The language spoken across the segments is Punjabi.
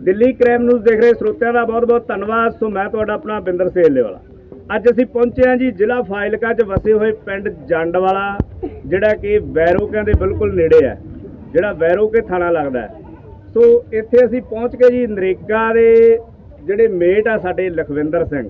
ਦਿੱਲੀ ਕ੍ਰਾਈਮ ਨਿਊਜ਼ ਦੇਖ ਰਹੇ ਸਰੋਤਿਆਂ ਦਾ ਬਹੁਤ-ਬਹੁਤ ਧੰਨਵਾਦ। ਸੋ ਮੈਂ ਤੁਹਾਡਾ ਆਪਣਾ ਬਿੰਦਰ ਸੇਲੇ ਵਾਲਾ। ਅੱਜ ਅਸੀਂ ਪਹੁੰਚੇ ਹਾਂ ਜੀ ਜ਼ਿਲ੍ਹਾ ਫਾਜ਼ਿਲਕਾ 'ਚ ਵਸੇ ਹੋਏ ਪਿੰਡ ਜੰਡਵਾਲਾ, ਜਿਹੜਾ ਕਿ ਵੈਰੋਕਿਆਂ ਦੇ ਬਿਲਕੁਲ ਨੇੜੇ ਹੈ, ਜਿਹੜਾ ਵੈਰੋਕੇ ਥਾਣਾ ਲੱਗਦਾ ਹੈ। ਸੋ ਇੱਥੇ ਅਸੀਂ ਪਹੁੰਚ ਕੇ ਜੀ ਨਰੇਗਾ ਦੇ ਜਿਹੜੇ ਮੇਟ ਆ ਸਾਡੇ ਲਖਵਿੰਦਰ ਸਿੰਘ,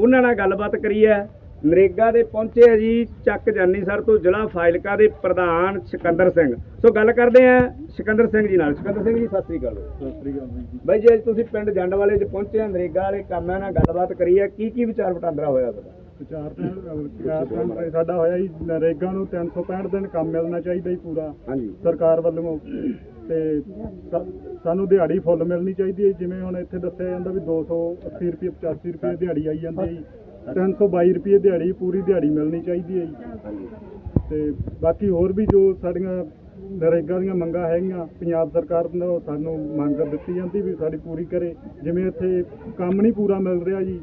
ਉਹਨਾਂ ਨਾਲ ਗੱਲਬਾਤ ਕਰੀ ਹੈ ਨਰੇਗਾ ਦੇ ਪਹੁੰਚੇ ਆ ਜੀ ਚੱਕ ਜਾਨੀ ਸਰ ਤੋਂ ਜ਼ਿਲ੍ਹਾ ਫਾਜ਼ਿਲਕਾ ਦੇ ਪ੍ਰਧਾਨ ਸਿਕੰਦਰ ਸਿੰਘ। ਸੋ ਗੱਲ ਕਰਦੇ ਆ ਸਿਕੰਦਰ ਸਿੰਘ ਜੀ ਨਾਲ। ਸਿਕੰਦਰ ਸਿੰਘ ਜੀ ਸਤਿ ਸ੍ਰੀ ਅਕਾਲ। ਸਤਿ ਸ੍ਰੀ ਅਕਾਲ ਜੀ। ਬਾਈ ਜੀ ਅੱਜ ਤੁਸੀਂ ਪਿੰਡ ਜੰਡ ਵਾਲੇ 'ਚ ਪਹੁੰਚੇ ਆ ਨਰੇਗਾ ਵਾਲੇ ਕੰਮਾਂ ਨਾਲ ਗੱਲਬਾਤ ਕਰੀ ਹੈ ਕੀ ਕੀ ਵਿਚਾਰ ਵਟਾਂਦਰਾ ਹੋਇਆ ਤੁਹਾਡਾ? ਵਿਚਾਰ ਤਾਂ ਸਾਡਾ ਹੋਇਆ ਜੀ ਨਰੇਗਾ ਨੂੰ 365 ਦਿਨ ਕੰਮ ਮਿਲਣਾ ਚਾਹੀਦਾ ਜੀ ਪੂਰਾ। ਹਾਂਜੀ। ਸਰਕਾਰ ਵੱਲੋਂ। ਤੇ ਸਾਨੂੰ ਦਿਹਾੜੀ ਫੁੱਲ ਮਿਲਣੀ ਚਾਹੀਦੀ ਹੈ ਜਿਵੇਂ ਹੁਣ ਇੱਥੇ ਦੱਸਿਆ ਜਾਂਦਾ ਵੀ 280 ਰੁਪਏ 85 ਰੁਪਏ ਦਿਹਾੜੀ ਆਈ ਜਾਂਦੀ ਹੈ ਜੀ। 322 ਰੁਪਏ ਦਿਹਾੜੀ ਪੂਰੀ ਦਿਹਾੜੀ ਮਿਲਣੀ ਚਾਹੀਦੀ ਹੈ ਜੀ। ਤੇ ਬਾਕੀ ਹੋਰ ਵੀ ਜੋ ਸਾਡੀਆਂ ਨਰੇਗਾ ਦੀਆਂ ਮੰਗਾਂ ਹੈਗੀਆਂ ਪੰਜਾਬ ਸਰਕਾਰ ਵੱਲੋਂ ਸਾਨੂੰ ਮੰਗ ਦਿੱਤੀ ਜਾਂਦੀ ਵੀ ਸਾਡੀ ਪੂਰੀ ਕਰੇ। ਜਿਵੇਂ ਇੱਥੇ ਕੰਮ ਨਹੀਂ ਪੂਰਾ ਮਿਲ ਰਿਹਾ ਜੀ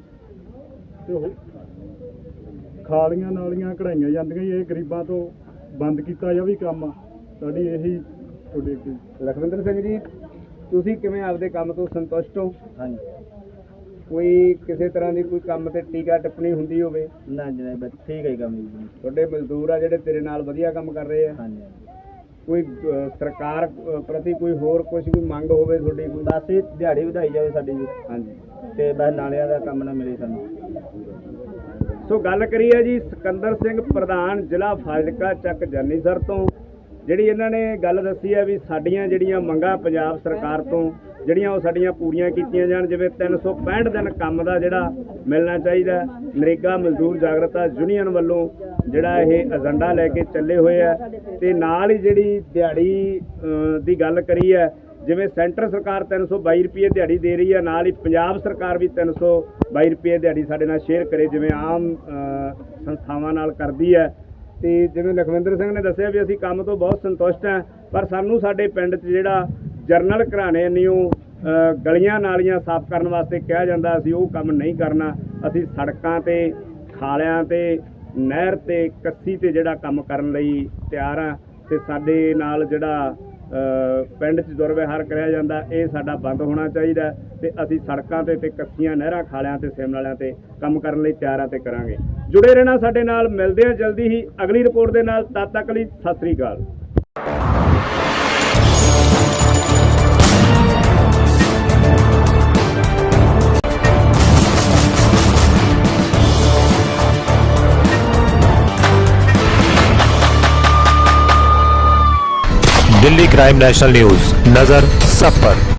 ਤੇ ਉਹ ਖਾਲੀਆਂ ਨਾਲੀਆਂ ਕਢਾਈਆਂ ਜਾਂਦੀਆਂ ਜੀ ਇਹ ਗਰੀਬਾਂ ਤੋਂ ਬੰਦ ਕੀਤਾ ਜਾਵੇ ਕੰਮ। ਸਾਡੀ ਇਹੀ ਤੁਹਾਡੇ ਅੱਗੇ ਲਖਵਿੰਦਰ ਸਿੰਘ ਜੀ ਤੁਸੀਂ ਕਿਵੇਂ ਆਪਦੇ ਕੰਮ ਤੋਂ ਸੰਤੁਸ਼ਟ ਹੋ? ਹਾਂਜੀ। ਕੋਈ ਕਿਸੇ ਤਰ੍ਹਾਂ ਦੀ ਕੋਈ ਕੰਮ ਤੇ ਟੀਕਾ ਟਿੱਪਣੀ ਹੁੰਦੀ ਹੋਵੇ? ਨਾ ਜਨਾਬ ਬਸ ਠੀਕ ਹੈ ਜੀ ਕੰਮ ਜੀ। ਤੁਹਾਡੇ ਮਜ਼ਦੂਰ ਆ ਜਿਹੜੇ ਤੇਰੇ ਨਾਲ ਵਧੀਆ ਕੰਮ ਕਰ ਰਹੇ ਆ। ਹਾਂਜੀ ਕੋਈ ਅਹ, ਸਰਕਾਰ ਅਹ, ਪ੍ਰਤੀ ਕੋਈ ਹੋਰ ਕੁਝ ਕੋਈ ਮੰਗ ਹੋਵੇ ਤੁਹਾਡੀ ਕੋਈ? ਬਸ ਇਹ ਦਿਹਾੜੀ ਵਧਾਈ ਜਾਵੇ ਸਾਡੀ ਜੀ। ਹਾਂਜੀ ਤੇ ਬਸ ਨਾਲਿਆਂ ਦਾ ਕੰਮ ਨਾ ਮਿਲੇ ਸਾਨੂੰ। ਸੋ ਗੱਲ ਕਰੀਏ ਜੀ ਸਿਕੰਦਰ ਸਿੰਘ ਪ੍ਰਧਾਨ ਜ਼ਿਲ੍ਹਾ ਫਾਜ਼ਿਲਕਾ ਚੱਕ ਜਾਨੀਸਰ ਤੋਂ। ਜਿਹੜੀ ਇਹਨਾਂ ਨੇ ਗੱਲ ਦੱਸੀ ਹੈ ਵੀ ਸਾਡੀਆਂ ਜਿਹੜੀਆਂ ਮੰਗਾਂ ਪੰਜਾਬ ਸਰਕਾਰ ਤੋਂ, ਜਿਹੜੀਆਂ ਉਹ ਸਾਡੀਆਂ ਪੂਰੀਆਂ ਕੀਤੀਆਂ ਜਾਣ, ਜਿਵੇਂ 365 ਦਿਨ ਕੰਮ ਦਾ ਜਿਹੜਾ ਮਿਲਣਾ ਚਾਹੀਦਾ ਨਰੇਗਾ ਮਜ਼ਦੂਰ ਜਾਗਰਤਾ ਯੂਨੀਅਨ ਵੱਲੋਂ ਜਿਹੜਾ ਇਹ ਏਜੰਡਾ ਲੈ ਕੇ ਚੱਲੇ ਹੋਏ ਆ, ਤੇ ਨਾਲ ਹੀ ਜਿਹੜੀ ਦਿਹਾੜੀ ਦੀ ਗੱਲ ਕਰੀ ਹੈ, ਜਿਵੇਂ ਸੈਂਟਰ ਸਰਕਾਰ 322 ਰੁਪਏ ਦਿਹਾੜੀ ਦੇ ਰਹੀ ਹੈ, ਨਾਲ ਹੀ ਪੰਜਾਬ ਸਰਕਾਰ ਵੀ 322 ਰੁਪਏ ਦਿਹਾੜੀ ਸਾਡੇ ਨਾਲ ਸ਼ੇਅਰ ਕਰੇ, ਜਿਵੇਂ ਆਮ ਸੰਸਥਾਵਾਂ ਨਾਲ ਕਰਦੀ ਹੈ ਤੇ ਜਿਵੇਂ ਲਖਵਿੰਦਰ ਸਿੰਘ ਨੇ ਦੱਸਿਆ ਵੀ ਅਸੀਂ ਕੰਮ ਤੋਂ ਬਹੁਤ ਸੰਤੁਸ਼ਟ ਹਾਂ, ਪਰ ਸਾਨੂੰ ਸਾਡੇ ਪਿੰਡ 'ਚ ਜਿਹੜਾ ਜਰਨਲ ਘਰਾਣੇ ਨਿਓ ਗਲੀਆਂ ਨਾਲੀਆਂ ਸਾਫ਼ ਕਰਨ ਵਾਸਤੇ ਕਿਹਾ ਜਾਂਦਾ, ਅਸੀਂ ਉਹ ਕੰਮ ਨਹੀਂ ਕਰਨਾ। ਅਸੀਂ ਸੜਕਾਂ ਤੇ, ਖਾਲਿਆਂ ਤੇ, ਨਹਿਰ ਤੇ, ਕੱਸੀ ਤੇ ਜਿਹੜਾ ਕੰਮ ਕਰਨ ਲਈ ਤਿਆਰ ਆ ਤੇ ਸਾਡੇ ਨਾਲ ਜਿਹੜਾ ਪਿੰਡ 'ਚ ਦੁਰਵਿਹਾਰ ਕਰਿਆ ਜਾਂਦਾ, ਇਹ ਸਾਡਾ ਬੰਦ ਹੋਣਾ ਚਾਹੀਦਾ ਹੈ ਤੇ ਅਸੀਂ ਸੜਕਾਂ ਤੇ ਤੇ ਕੱਸੀਆਂ, ਨਹਿਰਾਂ, ਖਾਲਿਆਂ ਤੇ ਸਿਮ ਨਾਲਿਆਂ ਤੇ ਕੰਮ ਕਰਨ ਲਈ ਤਿਆਰ ਆ ਤੇ ਕਰਾਂਗੇ। ਜੁੜੇ ਰਹਿਣਾ ਸਾਡੇ ਨਾਲ ਮਿਲਦੇ ਆ ਜਲਦੀ ਹੀ ਅਗਲੀ ਰਿਪੋਰਟ ਦੇ ਨਾਲ ਤਦ ਤੱਕ ਲਈ ਸਤਿ ਸ੍ਰੀ ਅਕਾਲ दिल्ली क्राइम नेशनल न्यूज नजर सब पर